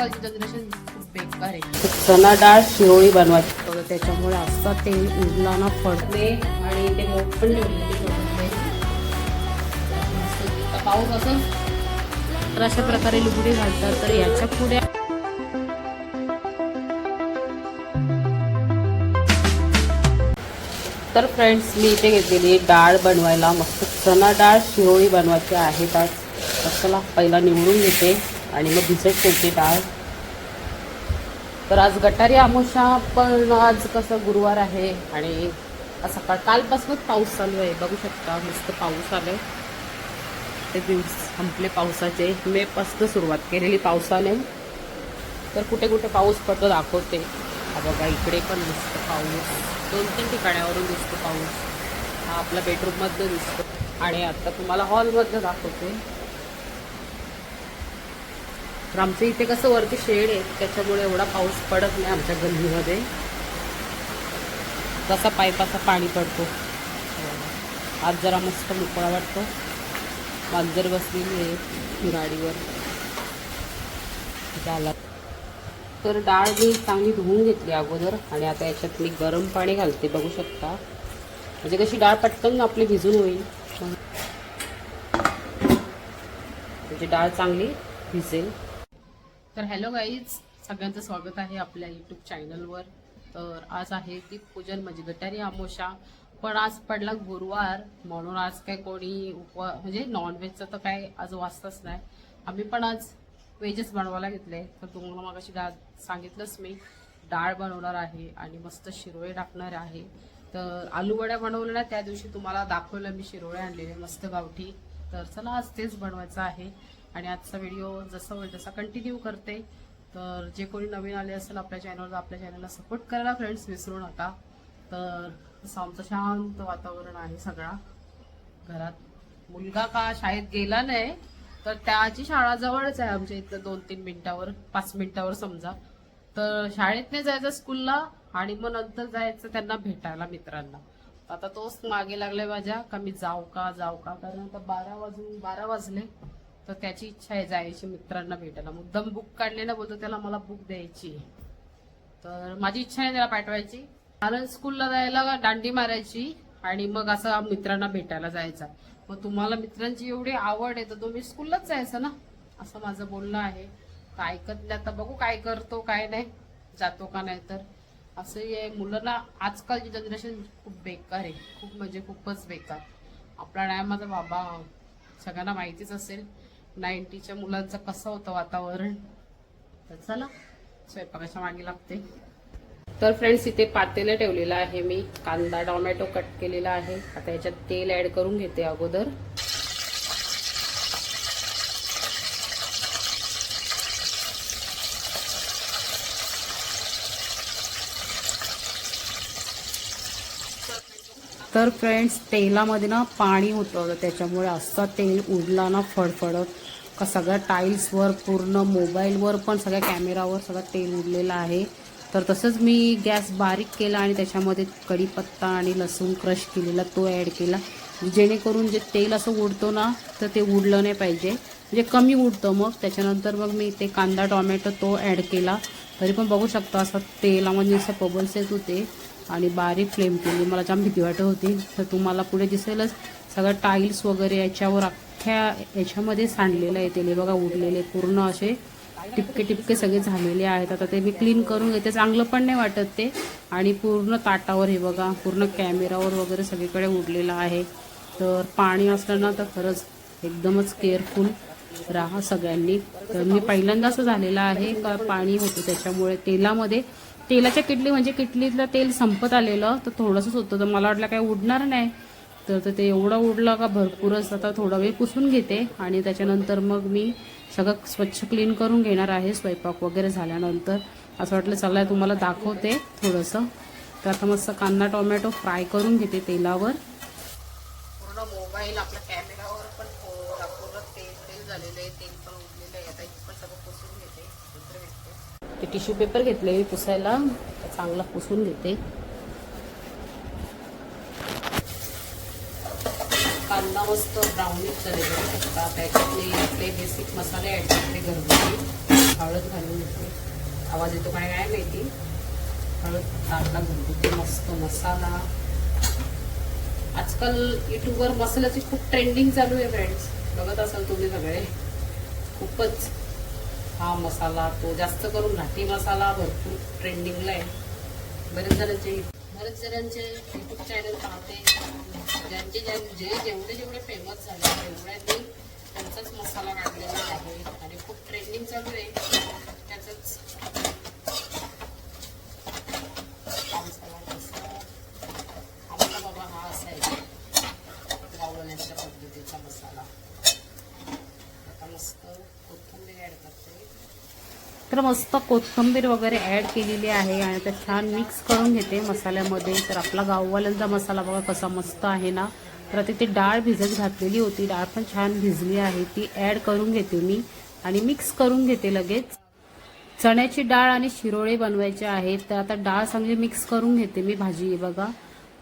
आजकालची जनरेशन खूप बेकार आहे. चना डाळ शिरोळी बनवायची. तर त्याच्यामुळे असा तेल उरला ना पडते आणि ते मोठ पण पाऊस असेल तर अशा प्रकारे लुगडी घालतात. तर याच्यापुढे तर फ्रेंड्स मी इथे घेतलेली डाळ बनवायला मस्त चना डाळ शिरोळी बनवायची आहेत आज तर चला पहिला निवडून घेते. आणि मग भिजत ठेवते डाळ तर आज गटारी आमोशा पण आज कसं गुरुवार आहे आणि सकाळ कालपासूनच पाऊस चालू आहे. बघू शकता मस्त पाऊस आले ते दिवस संपले पावसाचे. मे पासून सुरुवात केलेली पावसाने. तर कुठे कुठे पाऊस पडतो दाखवते. हा बघा इकडे पण दिसतो पाऊस. दोन तीन ठिकाणावरून दिसतो पाऊस. हा आपला बेडरूममधनं दिसतो. आणि आता तुम्हाला हॉलमधनं दाखवते. तर आमच्या इथे कसं वरती शेड आहे त्याच्यामुळे एवढा पाऊस पडत नाही आमच्या गल्लीमध्ये. कसा पाईपाचा पाणी पडतो. आज जरा मस्त मोकळा वाटतो. मांजर बसलेली आहे गाडीवर झाला. तर डाळ मी चांगली धुवून घेतली अगोदर आणि आता याच्यात मी गरम पाणी घालते बघू शकता. म्हणजे कशी डाळ पटकन आपली भिजून होईल. म्हणजे डाळ चांगली भिजेल. तर हॅलो गाईज सगळ्यांचं स्वागत आहे आपल्या यूट्यूब चॅनलवर. तर आज आहे दीपपूजन म्हणजे गटारी आमोशा. पण आज पडला गुरुवार म्हणून आज काय कोणी उपवा म्हणजे नॉनव्हेजचं तर काय आज वाचतच नाही. आम्ही पण आज व्हेजच बनवायला घेतले तर तुम्हाला मग अशी डाळ सांगितलंच मी डाळ बनवणार आहे आणि मस्त शिरोळे टाकणार आहे. तर आलूवड्या बनवलेल्या त्या दिवशी तुम्हाला दाखवलं मी शिरोळे आणलेले मस्त गावठी. तर चला आज तेच बनवायचं आहे. आणि आजचा व्हिडिओ जसं होईल तसा कंटिन्यू करते तर जे कोणी नवीन आले असेल आपल्या चॅनलवर आपल्या चॅनलला सपोर्ट करायला फ्रेंड्स विसरू नका. तर असं आमचं शांत वातावरण आहे सगळा. घरात मुलगा का शाळेत गेला नाही तर त्याची शाळा जवळच आहे आमच्या इथं दोन तीन मिनिटावर पाच मिनिटावर समजा. तर शाळेत नाही जायचं स्कूलला आणि मग नंतर जायचं त्यांना भेटायला मित्रांना. आता तोच मागे लागलाय माझ्या का मी जाऊ का जाऊ का? कारण आता बारा वाजून बारा वाजले. तर त्याची इच्छा आहे जायची मित्रांना भेटायला. मुद्दाम बुक काढले ना बोलतो त्याला मला बुक द्यायची आहे. तर माझी इच्छा आहे त्याला पाठवायची. कारण स्कूलला जायला दांडी मारायची आणि मग असं मित्रांना भेटायला जायचा. मग तुम्हाला मित्रांची एवढी आवड आहे तर तुम्ही स्कूललाच जायचं ना? असं माझं बोलणं आहे. तर ऐकत नाही आता बघू काय करतो काय नाही. जातो का नाही तर. असं आहे मुलांना आजकालची जनरेशन खूप बेकार आहे. खूप म्हणजे खूपच बेकार. आपला नाही माझा बाबा. सगळ्यांना माहितीच असेल. नाईन्टीच्या मुलांचं कसं होतं वातावरण? तर चला स्वयंपाकाच्या मागे लागते. तर फ्रेंड्स इथे पातेलं ठेवलेलं आहे मी. कांदा टोमॅटो कट केलेला आहे. आता याच्यात तेल ऍड करून घेते अगोदर. तर फ्रेंड्स तेलामध्ये ना पाणी होतं. त्याच्यामुळे असा तेल उडला ना फडफडत. का सगळ्या टाईल्सवर पूर्ण मोबाईलवर पण सगळ्या कॅमेरावर सगळं तेल उरलेलं आहे. तर तसंच मी गॅस बारीक केला आणि त्याच्यामध्ये कढीपत्ता आणि लसूण क्रश केलेला तो ॲड केला. जेणेकरून जे तेल असं उडतो ना तर ते उडलं नाही पाहिजे. म्हणजे कमी उडतं मग. त्याच्यानंतर मग मी ते कांदा टॉमॅटो तो ॲड केला. तरी पण बघू शकता असं तेलामध्ये असं पबल्स येत होते आणि बारीक फ्लेम केली. मला जाम भीती वाटत होती. तर तुम्हाला पुढे दिसेलच. सगळं टाईल्स वगैरे याच्यावर अख्ख्या याच्यामध्ये सांडलेलं आहे तेल. हे बघा उडलेले पूर्ण असे टिपके टिपके सगळे झालेले आहेत. आता ते मी क्लीन करून घेते. चांगलं पण नाही वाटत ते. आणि पूर्ण ताटावर हे बघा पूर्ण कॅमेरावर वगैरे सगळीकडे उडलेलं आहे. तर पाणी असलं ना तर खरंच एकदमच केअरफुल राहा सगळ्यांनी. तर मी पहिल्यांदा असं झालेलं आहे का पाणी होतं त्याच्यामुळे तेलामध्ये. तेलाच्या किटली म्हणजे किटलीतलं तेल संपत आलेलं तर थोडंसंच होतं. तर मला वाटलं काय उडणार नाही. तर ते एवढं उडलं का भरपूरच आता थोडा वेळ पुसून घेते आणि त्याच्यानंतर मग मी सगळं स्वच्छ क्लीन करून घेणार आहे स्वयंपाक वगैरे झाल्यानंतर. असं वाटलं चला तुम्हाला दाखवते थोडंसं. तर आता मस्त कांदा टोमॅटो फ्राय करून घेते तेलावर. पूर्ण मोबाईल आपल्या कॅमेरावर पण पूर्ण पूर्ण तेल तेल झालेलं आहे तेल पण उडलेलं आहे. आता इथे पण सगळं पुसून घेते नंतर भेटते ते टिश्यू पेपर घेतले पुसायला चांगला पुसून घेते. मस्त ब्राउनिश झालेलं आहे आता आपले बेसिक मसाले ॲड करते घरगुती. हळद घालून घेते आवाज येतो काय काय माहिती? हळद टाकला घरगुती मस्त मसाला. आजकाल युट्यूबवर मसाल्याची खूप ट्रेंडिंग चालू आहे फ्रेंड्स बघत असाल तुम्ही सगळे. खूपच. हा मसाला तो जास्त करून घाटी मसाला भरपूर ट्रेंडिंगला आहे. बरेच जणांचे बरेच जणांचे युट्यूब चॅनल पाहते. ज्यांचे ज्यां जे जेवढे जेवढे फेमस झाले तेवढ्यांनी त्यांचाच मसाला काढलेला आहे. आणि खूप ट्रेंडिंग चालू आहे. त्याचंच आमचा बाबा हा असा आहे. गावण्याच्या पद्धतीचा मसाला. आता मस्त कोथिंबीर ॲड करते. तर मस्त कोथिंबीर वगैरे ॲड केलेली आहे आणि तर छान मिक्स करून घेते मसाल्यामध्ये. तर आपला गाववाल्यांचा मसाला बघा कसा मस्त आहे ना. तर तिथे डाळ भिजत घातलेली होती. डाळ पण छान भिजली आहे. ती ॲड करून घेते मी आणि मिक्स करून घेते लगेच. चण्याची डाळ आणि शिरोळे बनवायचे आहेत. तर आता डाळ चांगली मिक्स करून घेते मी भाजी बघा.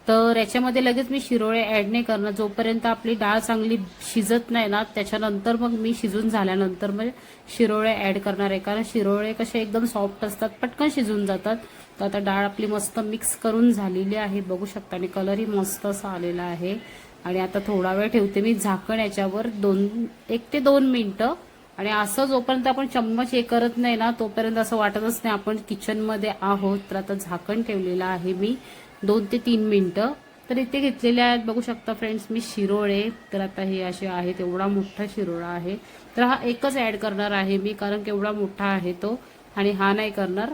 तर याच्यामध्ये लगेच मी शिरोळे ॲड नाही करणार. जोपर्यंत आपली डाळ चांगली शिजत नाही ना त्याच्यानंतर मग मी शिजून झाल्यानंतर मग शिरोळे ॲड करणार आहे. कारण शिरोळे कसे एकदम सॉफ्ट असतात पटकन शिजून जातात. तर आता डाळ आपली मस्त मिक्स करून झालेली आहे. बघू शकता आणि कलरही मस्त असा आलेला आहे. आणि आता थोडा वेळ ठेवते मी झाकण याच्यावर दोन एक ते दोन मिनटं. आणि असं जोपर्यंत आपण चम्मच हे करत नाही ना तोपर्यंत असं वाटतच नाही आपण किचनमध्ये आहोत. तर आता झाकण ठेवलेलं आहे मी. दोन ते तीन मिनटं. तर इथे घेतलेले आहेत बघू शकता फ्रेंड्स मी शिरोळे. तर आता हे असे आहेत एवढा मोठा शिरोळा आहे. तर हा एकच ॲड करणार आहे मी कारण केवढा मोठा आहे तो. आणि हा नाही करणार.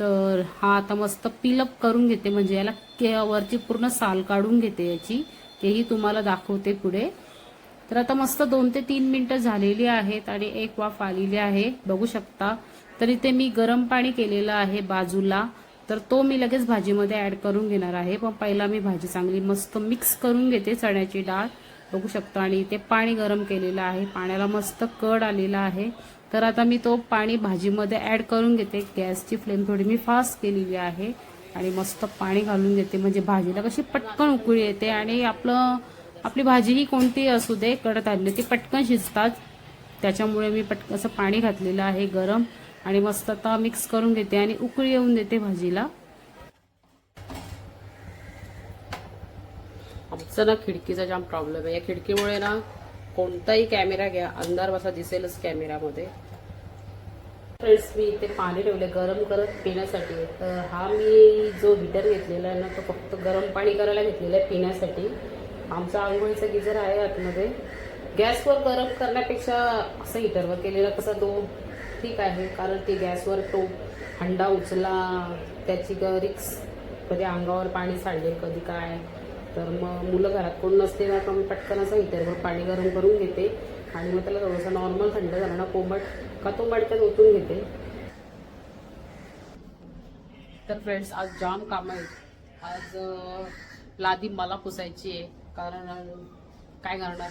तर हा आता मस्त पिलअप करून घेते म्हणजे याला के- वरची पूर्ण साल काढून घेते याची. तेही तुम्हाला दाखवते पुढे. तर आता मस्त दोन ते तीन मिनटं झालेली आहेत आणि एक वाफ आलेली आहे बघू शकता. तर इथे मी गरम पाणी केलेलं आहे बाजूला. तर तो मी लगेच भाजीमध्ये ॲड करून घेणार आहे. पण पहिला मी भाजी चांगली मस्त मिक्स करून घेते चण्याची डाळ. बघू शकता. आणि इथे पाणी गरम केलेलं आहे. पाण्याला मस्त कड आलेला आहे. तर आता मी तो पाणी भाजीमध्ये ॲड करून घेते. गॅसची फ्लेम थोडी मी फास्ट केलेली आहे. आणि मस्त पाणी घालून घेते. म्हणजे भाजीला कशी पटकन उकळी येते. आणि आपलं आपली भाजीही कोणती असू दे कडत आली ती पटकन शिजतात. त्याच्यामुळे मी पटकन असं पाणी घातलेलं आहे गरम. आणि मस्त आता मिक्स करून घेते आणि उकळी येऊन देते भाजीला. आमचं ना खिडकीचा जाम प्रॉब्लेम आहे. या खिडकीमुळे ना कोणताही कॅमेरा घ्या अंधार बसा दिसेलच कॅमेरामध्ये फ्रेंड्स मी इथे पाणी ठेवले गरम करत पिण्यासाठी. तर हा मी जो हिटर घेतलेला आहे ना तो फक्त गरम पाणी करायला घेतलेला आहे पिण्यासाठी. आमचा आंघोळीचा गिजर आहे आतमध्ये. गॅसवर गरम करण्यापेक्षा असं हिटरवर केलेला कसा तो ठीक आहे कारण ते गॅसवर तो हंडा उचला त्याची रिक्स कधी अंगावर पाणी सांडले कधी काय. तर मग मुलं घरात कोण नसते ना तर मी पटकन असं हिटरवर पाणी गरम करून घेते. आणि मग त्याला थोडंसं नॉर्मल थंड झालं ना कोंबट का तो मडक्यात ओतून घेते. तर फ्रेंड्स आज जाम काम आहेत. आज लादी मला पुसायची आहे कारण काय करणार?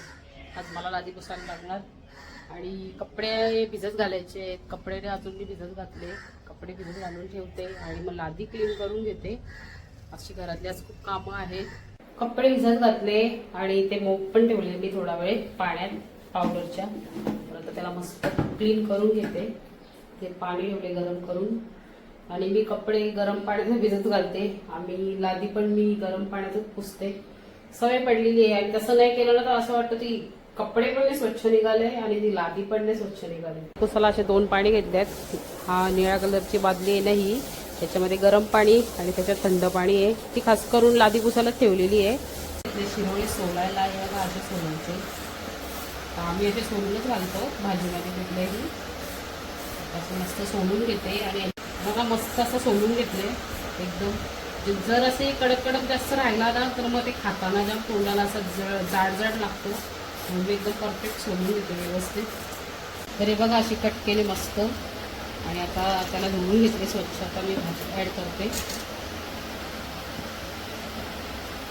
आज मला लादी पुसायला लागणार. आणि कपडे भिजत घालायचे. आहेत कपडे अजून मी भिजत घातले. कपडे भिजत घालून ठेवते आणि मग लादी क्लीन करून घेते. अशी घरातली आज खूप कामं आहेत. कपडे भिजत घातले आणि ते मोप पण ठेवले मी थोडा वेळ पाण्यात पावडरच्या परत आता त्याला मस्त क्लीन करून घेते. ते पाणी ठेवले गरम करून. आणि मी कपडे गरम पाण्यात भिजत घालते. आम्ही लादी पण मी गरम पाण्यातच पुसते. सवय पडलेली आहे आणि तसं नाही केलं ना तर असं वाटतं ती कपडे पण नाही स्वच्छ निघाले आणि ती लादी पण नाही स्वच्छ निघाली. पुसाला असे दोन पाणी घेतले आहेत हा निळ्या कलरची बादली आहे ना ही. त्याच्यामध्ये गरम पाणी आणि त्याच्यात थंड पाणी आहे. ती खास करून लादी पुसायला ठेवलेली आहे. शिरोळी सोलायला या भाजी सोलायचे. आम्ही असे सोलूनच घालतो भाजीमध्ये कुठल्याही असं मस्त सोलून घेते आणि बघा मस्त असं सोलून घेतले. एकदम जर असे कडक कडक जास्त राहिला ना तर मग ते खाताना जाम तोंडाला असं जळ जाड जाड लागतो. मी एकदम परफेक्ट सोडून घेते व्यवस्थित. तर हे बघा अशी कट केली मस्त. आणि आता त्याला धुवून घेतली स्वच्छ. आता मी भाजी ॲड करते.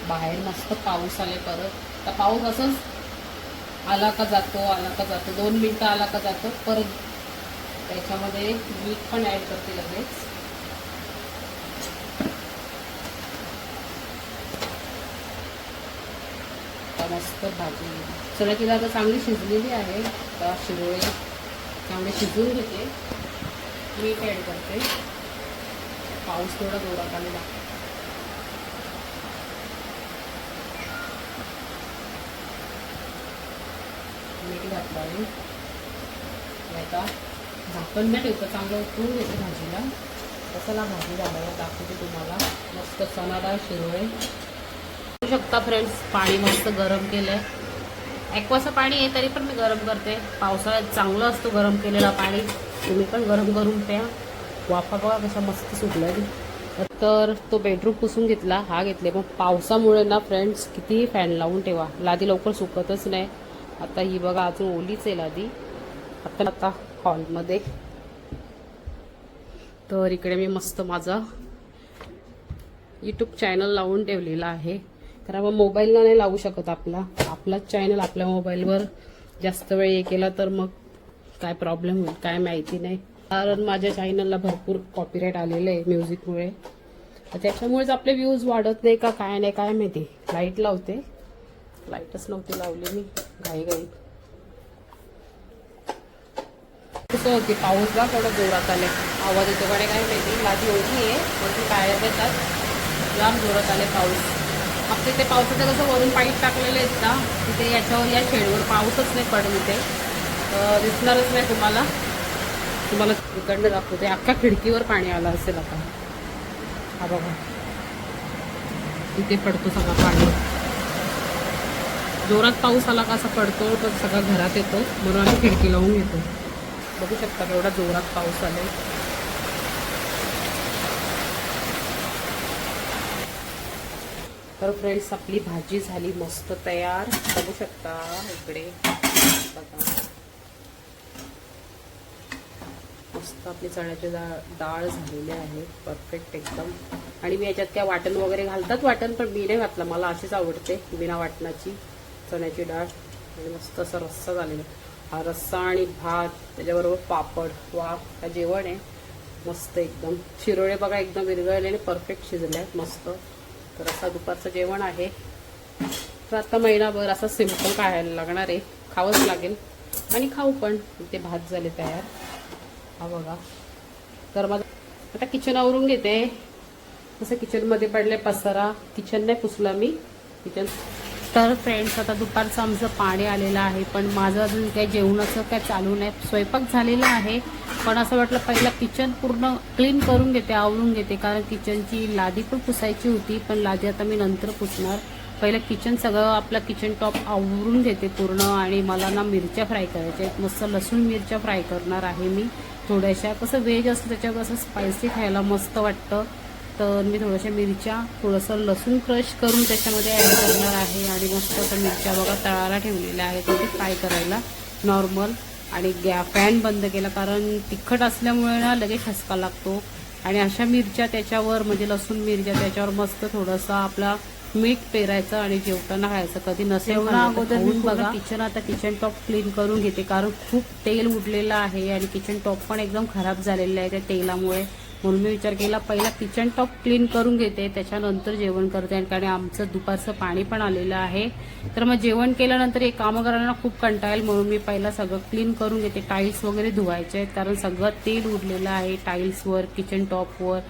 बाहेर मस्त पाऊस आले परत. तर पाऊस असंच आला का जातो आला का जातो. दोन मिनटं आला का जातो परत त्याच्यामध्ये मीठ पण ॲड करते लगेच. मस्त भाजी. चला तिला आता चांगली शिजलेली आहे. आता शिरोळे त्यामुळे शिजवून घेते. मीठ ॲड करते. पाऊस थोडा जोरात लागतो मीठ घातलं आहे. आता झाकण नाही ठेवतं चांगलं उकळून घेते भाजीला. कसाला भाजी झाल्यावर दाखवते तुम्हाला. मस्त चणादार शिरोळे. शकता फ्रेंड्स पाणी मस्त गरम केलं आहे ॲक्वाचं पाणी आहे तरी पण मी गरम करते. पावसाळ्यात चांगलं असतो गरम केलेला पाणी. तुम्ही पण गरम करून प्या. वाफा बघा कसा मस्त सुटल्या तर तो बेडरूम पुसून घेतला हा घेतले. मग पावसामुळे ना फ्रेंड्स कितीही फॅन लावून ठेवा. लादी लवकर सुकतच नाही. आता ही बघा अजून ओलीच आहे लादी. आता आता हॉलमध्ये तर इकडे मी मस्त माझा यूट्यूब चॅनल लावून ठेवलेला आहे. कारण मग मोबाईलला नाही लावू शकत आपला. आपलाच चॅनल आपल्या मोबाईलवर जास्त वेळ हे केला तर मग काय प्रॉब्लेम होईल काय माहिती नाही. कारण माझ्या चॅनलला भरपूर कॉपीराईट आलेलं आहे म्युझिकमुळे तर त्याच्यामुळेच आपले व्ह्यूज वाढत नाही का काय नाही काय माहिती. लाइट लावते. लाईटच नव्हती लावली मी घाई घाई कसं होती पाऊस बा थोडं जोरात आले आवाज येतो कडे काय माहिती. माझी ओढली आहे मग ती काय येतात. जाम जोरात आले पाऊस. आपले ते पावसाचं कसं वरून पाईप टाकलेले आहेत ना तिथे याच्यावर या शेडवर पाऊसच नाही पडत इथे. दिसणारच नाही तुम्हाला. तुम्हाला इकडनं दाखवते. अख्ख्या खिडकीवर पाणी आलं असेल आता. हा बघा. इथे पडतो सगळा पाणी. जोरात पाऊस आला का असा पडतो तर सगळा घरात येतो. म्हणून आम्ही खिडकी लावून घेतो. बघू शकता एवढा जोरात पाऊस आलाय. तर फ्रेंड्स आपली भाजी झाली मस्त तयार. बघू शकता इकडे. बघा. मस्त आपली चण्याची डाळ डाळ झालेली आहे. परफेक्ट एकदम. आणि मी याच्यात काय वाटण वगैरे घालतात? वाटण पण मी नाही घातलं. मला अशीच आवडते. बिना वाटणाची चण्याची डाळ. आणि मस्त असा रस्सा झालेला. हा रस्सा आणि भात त्याच्याबरोबर पापड. वा का जेवण आहे. मस्त एकदम. शिरोळे बघा एकदम विरघळले आणि परफेक्ट शिजले आहेत मस्त. तर असा दुपारचं जेवण आहे. तर आता महिनाभर असं सिंपल खायला लागणार आहे. खावंच लागेल. आणि खाऊ पण. ते भात झाले तयार. हा बघा. तर मग आता किचन आवरून घेते. तसं किचनमध्ये पडले पसारा. किचन नाही पुसला मी. किचन तर फ्रेंड्स आता दुपारचं आमचं पाणी आलेलं आहे पण माझं अजून काही जेवणाचं काय चालू नाही. स्वयंपाक झालेला आहे पण असं वाटलं पहिला किचन पूर्ण क्लीन करून घेते आवरून घेते कारण किचनची लादी पण पुसायची होती पण लादी आता मी नंतर पुसणार. पहिलं किचन सगळं आपलं किचन टॉप आवरून घेते पूर्ण आणि मला ना मिरच्या फ्राय करायच्या आहेत. मस्त लसूण मिरच्या फ्राय करणार आहे मी. थोड्याशा कसं व्हेज असतं त्याच्यावर असं स्पायसी खायला मस्त वाटतं. तर मी थोड्याशा मिरच्या थोडंसं लसूण क्रश करून त्याच्यामध्ये ॲड करणार आहे आणि मस्त असं मिरच्या बघा तळाला ठेवलेल्या आहेत. ते फ्राय करायला नॉर्मल आणि गॅ फॅन बंद केला कारण तिखट असल्यामुळे ना लगेच ठसका लागतो. आणि अशा मिरच्या त्याच्यावर म्हणजे लसूण मिरच्या त्याच्यावर मस्त थोडंसं आपला मीठ पेरायचं आणि जेवताना खायचं. कधी नसेल अगोदर बघा. किचन आता किचन टॉप क्लीन करून घेते कारण खूप तेल उडलेलं आहे आणि किचन टॉप पण एकदम खराब झालेलं आहे त्या तेलामुळे. म्हणून मी विचार केला पहिला किचन टॉप क्लीन करून घेते त्याच्यानंतर जेवण करते. आणि कारण आमचं दुपारचं पाणी पण आलेलं आहे. तर मग जेवण केल्यानंतर हे कामं करायला खूप कंटाळेल म्हणून मी पहिला सगळं क्लीन करून घेते. टाईल्स वगैरे धुवायचे आहेत कारण सगळं तेल उरलेलं आहे टाईल्सवर किचन टॉपवर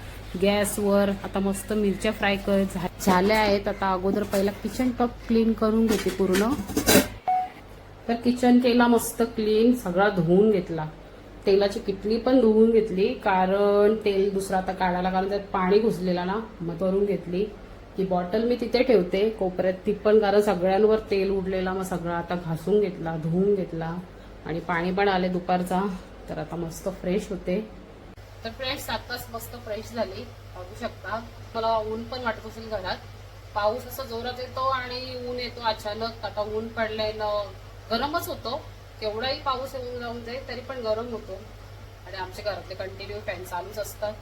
गॅसवर आता मस्त मिरच्या फ्राय कर झा- झाल्या आहेत. आता अगोदर पहिला किचन टॉप क्लीन करून घेते पूर्ण. तर किचन केला मस्त क्लीन सगळा धुवून घेतला. तेलाची किटली पण धुवून घेतली कारण तेल दुसरं आता काढायला कारण त्यात पाणी घुसलेला ना मग भरून घेतली. ती बॉटल मी तिथे ठेवते कोपऱ्यात ती पण कारण सगळ्यांवर तेल उडलेला मग सगळं आता घासून घेतला धुवून घेतला. आणि पाणी पण आले दुपारचा तर आता मस्त फ्रेश होते. तर फ्रेश आताच मस्त फ्रेश झाली बघू शकता. मला ऊन पण वाटत असेल घरात. पाऊस असं जोरात येतो आणि ऊन येतो अचानक. आता ऊन पडलंय ना गरमच होतो. केवढाही पाऊस येऊन जाऊन जाईल तरी पण गरम होतो. आणि आमच्या घरातले कंटिन्यू फॅन चालूच असतात.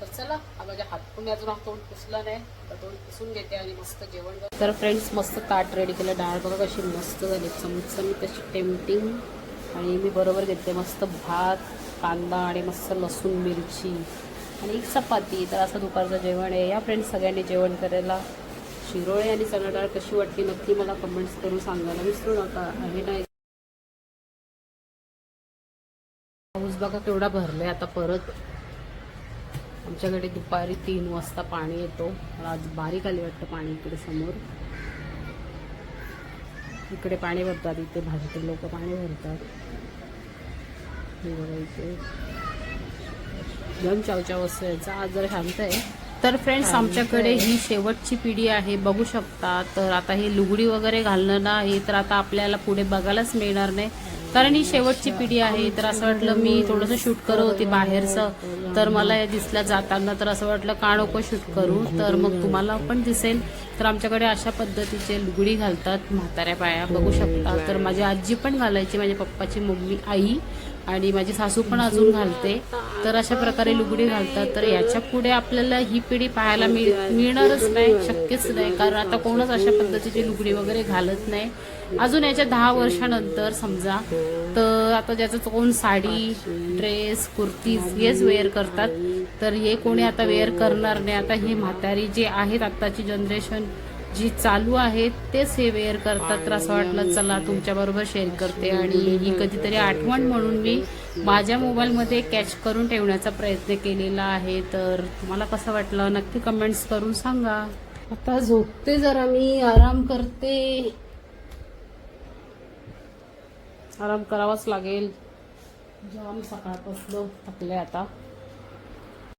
तर चला हा माझ्या हात अजून हा तोंड पुसला नाही तर तोंड पुसून घेते आणि मस्त जेवण तर फ्रेंड्स मस्त ताट रेडी केलं डाळ बघा कशी मस्त झाली चमचमीत कशी टेम्पटिंग आणि मी बरोबर घेतले मस्त भात कांदा आणि मस्त लसूण मिरची आणि एक चपाती. तर असं दुपारचं जेवण आहे. या फ्रेंड्स सगळ्यांनी जेवण करायला. शिरोळे आणि चणा डाळ कशी वाटली नक्की मला कमेंट्स करून सांगायला विसरू नका. आहे नाही बघा केवढा भरलाय. आता परत आमच्याकडे दुपारी तीन वाजता पाणी येतो. आज बारीक आली वाटतं पाणी इकडे समोर. इकडे पाणी भरतात इथे भाजीतील लोक पाणी भरतात. हे बघा इथे. एकदम चावचाव असतो याचा आज जरा शांत आहे तर फ्रेंड्स आमच्याकडे ही शेवटची पिढी आहे. बघू शकता. तर आता ही लुगडी वगैरे घालणं ना हे तर आता आपल्याला पुढे बघायलाच मिळणार नाही. कारण ही शेवटची पिढी आहे तर असं वाटलं मी थोडंसं शूट करत होती बाहेरचं. तर मला हे दिसल्या जाताना तर असं वाटलं का नको शूट करू? तर मग तुम्हाला पण दिसेल. तर आमच्याकडे अशा पद्धतीचे लुगडी घालतात म्हाताऱ्या पाया बघू शकता. तर माझी आजी पण घालायची माझ्या पप्पाची मम्मी आई. आणि माझी सासू पण अजून घालते. तर अशा प्रकारे लुगडी घालतात. तर याच्यापुढे आपल्याला ही पिढी पाहायला मिळ- मिळणारच नाही शक्यच नाही. कारण आता कोणच अशा पद्धतीची लुगडी वगैरे घालत नाही. अजून याच्या दहा वर्षानंतर समजा तर आता ज्याचं कोण साडी ड्रेस कुर्तीज हेच वेअर करतात. तर हे कोणी आता वेअर करणार नाही. आता हे म्हातारी जे आहेत आत्ताची जनरेशन जी चालू आहे तेच हे वेअर करतात. तर असं वाटलं चला तुमच्या बरोबर शेअर करते. आणि ही कधीतरी आठवण म्हणून मी माझ्या मोबाईलमध्ये कॅच करून ठेवण्याचा प्रयत्न केलेला आहे. तर तुम्हाला कसं वाटलं? नक्की कमेंट्स करून सांगा. आता झोपते जरा मी. आराम करते. आराम करावाच लागेल. जाम सकाळपासून थकले आता.